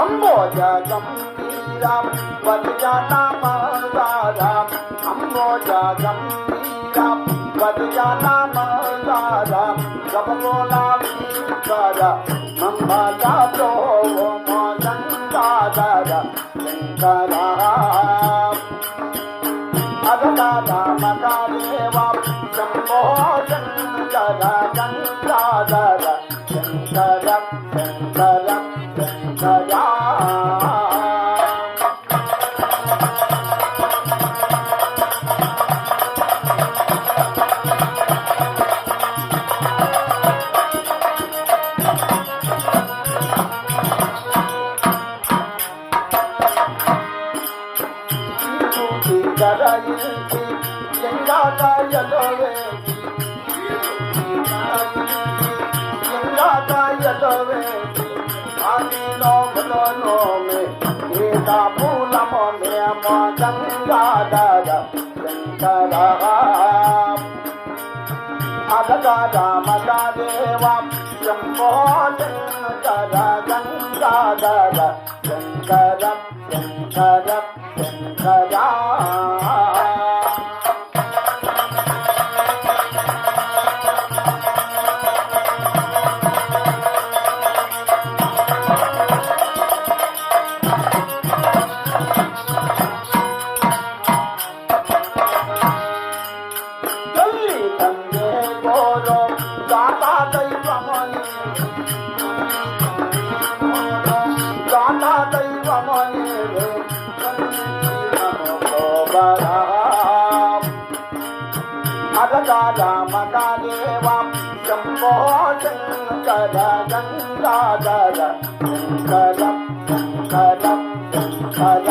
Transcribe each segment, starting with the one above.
అంబోజ గంభీరం వదిజానామాదారం అంబోజ గంభీరం వదిజానామాదారం గమగోళావీకర మమ్మద ప్రోమ గంగాధర శంకర. అగదాద మగాదేవ శంభో శంకర శంకర శంకర శంకర. ధరించి లింగాకాయలో వేసి లింగాకాయలో వేసి Thank. అగదాద మగదేవం Shambho Shankara Gangadhara Shankara Shankara Shankara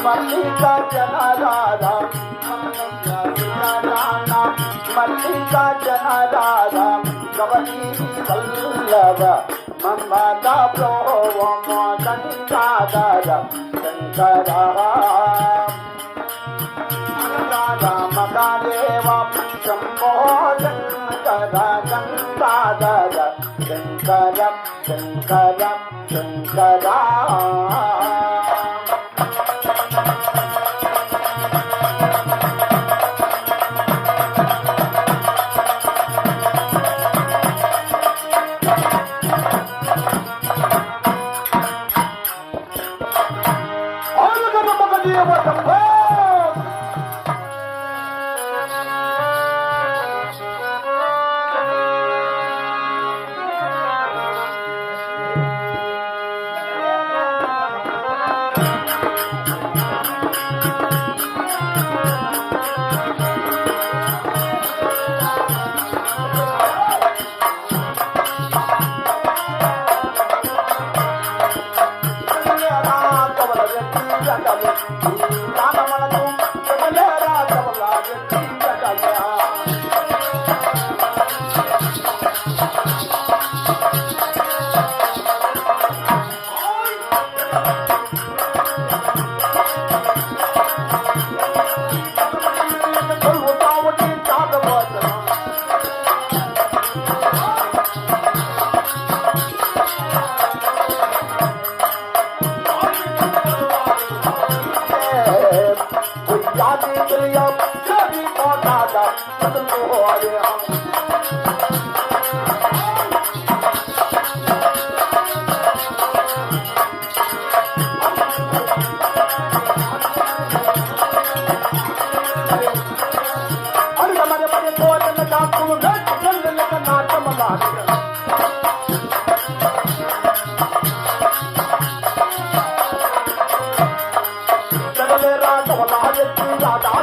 Mallikarjuna Radha Mallikarjuna Radha గవనీ Vallabha మమ్మద Shankara Radha Shambho Shankara Gangadhara Shankara Shankara Shankara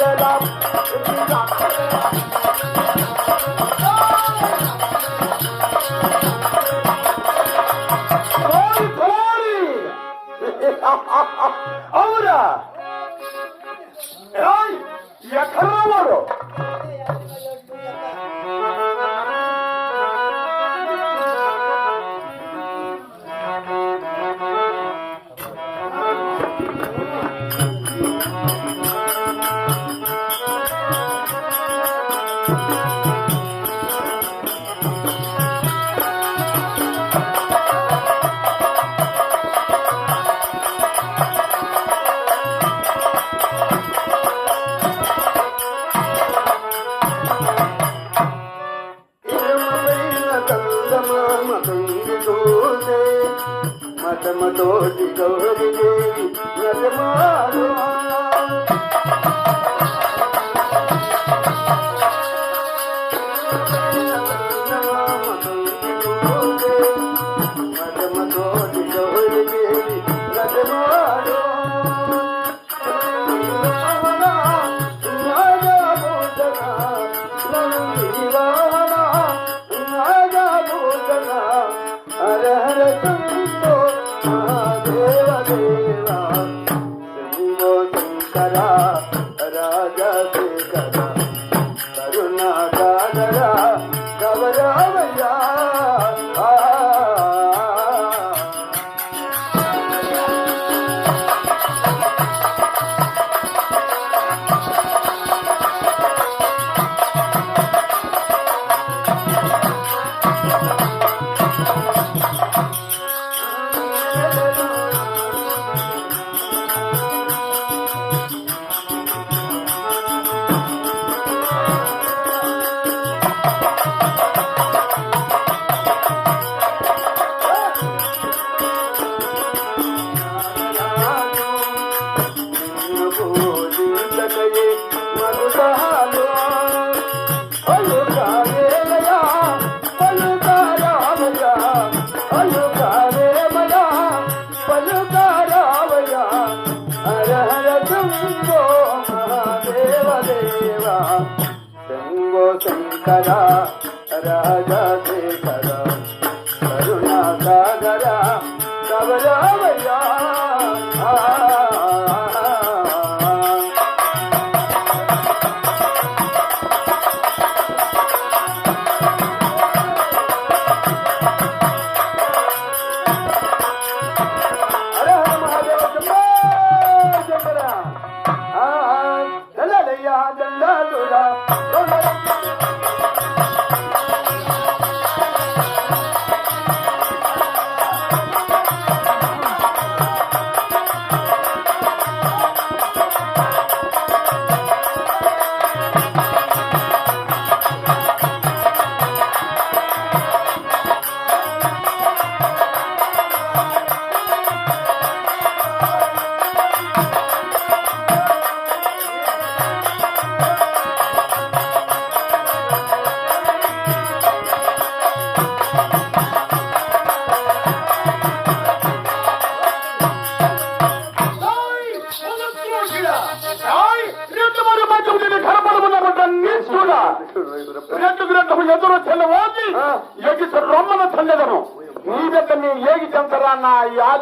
Love, love. Shambho Shankara రాజా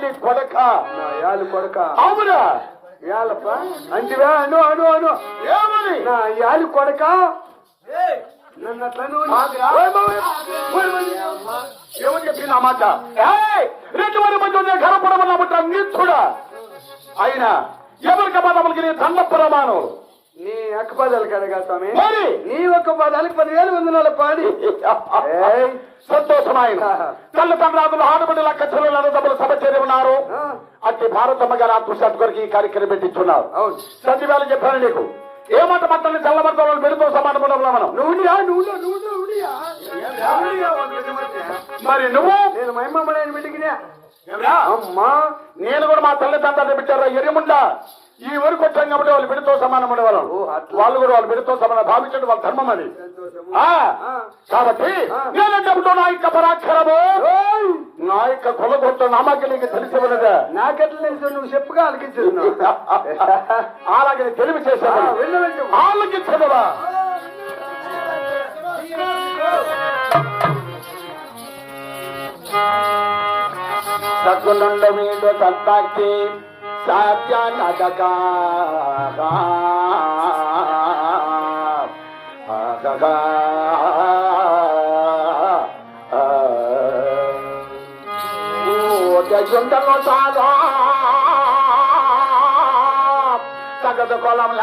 నీ కొడక. యాలు కొడక. అవునా? యాలప్ప. అంటివా అను అను అను. ఏమని? నా యాలి కొడక ఏమని? చెప్పింది ఆ రెండు వారి మధ్య ఘనపడమన్నమాట నీచుడా? ఆయన ఎవరికి మనకి దండ ప్రమాణం నీ అక్క పదాలు కడగా స్వామి. మరి? నీ ఒక్క పదాలకు పదివేలు వందనాలు పాడి. ఏయ్. సంతోషమైన తల్లి తండ్రాదులు ఆడబడి లక్క చెల్లెలు డబ్బులు సభ చేరి ఉన్నారు. అట్టి భారతమ్మ గారు ఆత్మశాంతి కొరకు ఈ కార్యక్రమం పెట్టించున్నారు. అవును. సత్యవేళ చెప్పాను నీకు. ఏమంట మట్టని చల్లబడతాం మెరుతో సమానపడంలో మనం. నువ్వు మరి నువ్వు? నేను బిడ్డకినా? అమ్మా నేను కూడా మా తల్లిదండ్రులు పెట్టారు ఎరిముండా ఈ ఊరికి వచ్చాం కాబట్టి వాళ్ళు బిడ్డతో సమానం ఉండేవారు ఓ, అట్లా. వాళ్ళు కూడా వాళ్ళు బిడ్డతో సమానం. భావించండి వాళ్ళ ధర్మం అది. ఆ. కాబట్టి. నేనంటే నా యొక్క పరాక్షరము. నా యొక్క కులగొట్ట నామాకి నీకు తెలిసి ఉన్నదా? నాకెట్లా తెలుసు? నువ్వు చెప్పుగా అలికించున్నావు అలాగే తెలివి చేశాను ఆలకించదవా సకులుండ మీద సత్తాకి సాధ్యానదక सलाम ल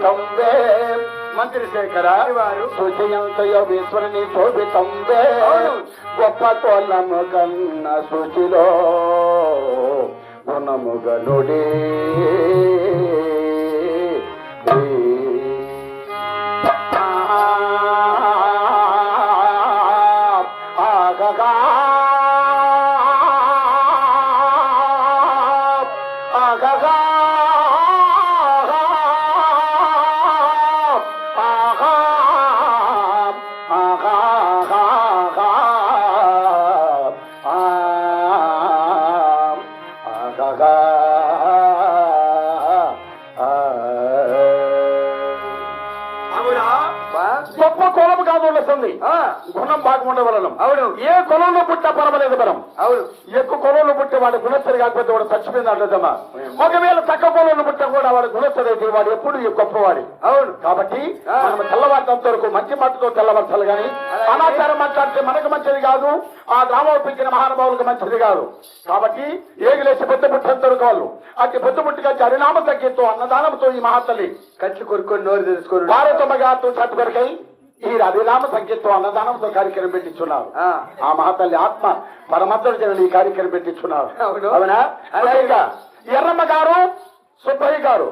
యోగేశ్వరుని శోభితం వే మంత్రి శేఖర వారు. సుజయంత యోగేశ్వరుని శోభితం వే అవును. గొప్ప తోలము కన్న శుచిలో గుణముగనుడే గొప్ప కులము కాదు ఆ, గుణం బాగుండవలను అవును. ఏ కులంలో పుట్టిన పర్వాలేదు మనం. అవును. ఎక్కువ కులంలో పుట్టే వాడు గుణస్థరి కాకపోతే వాడు చచ్చిపోయింది అంటుందమ్మా ఒకవేళ తక్కువ కులంలో పుట్టిన కూడా వాడు గుణస్థరి అయితే వాడు ఎప్పుడు ఈ గొప్పవాడి. అవును. కాబట్టి. మనం తెల్లవారినంత వరకు మంచి మాటతో తెల్లవరచాలి కానీ. అనాచారం మాట్లాడితే మనకు మంచిది కాదు ఆ గ్రామం పెంచిన మహానుభావులకు మంచిది కాదు. కాబట్టి ఏగిలేసి పెద్ద పుట్టేంత వరకు వాళ్ళు అతి పెద్ద పుట్టుకొచ్చి హరినామ తగ్గితో అన్నదానంతో ఈ మహాతల్లి కట్లు కొనుక్కొని నోరు తెలుసుకొని భారతమ్మగారితో చట్టుకొరకై ఈ హరినామ సంగీతం అన్నదానంతో కార్యక్రమం పెట్టించున్నారు ఆ. మహాతల్లి ఆత్మ పరమత్తుడు జనులు ఈ కార్యక్రమం పెట్టించున్నారు అవును. ఎర్రమ్మ గారు సుబ్బయ్య గారు.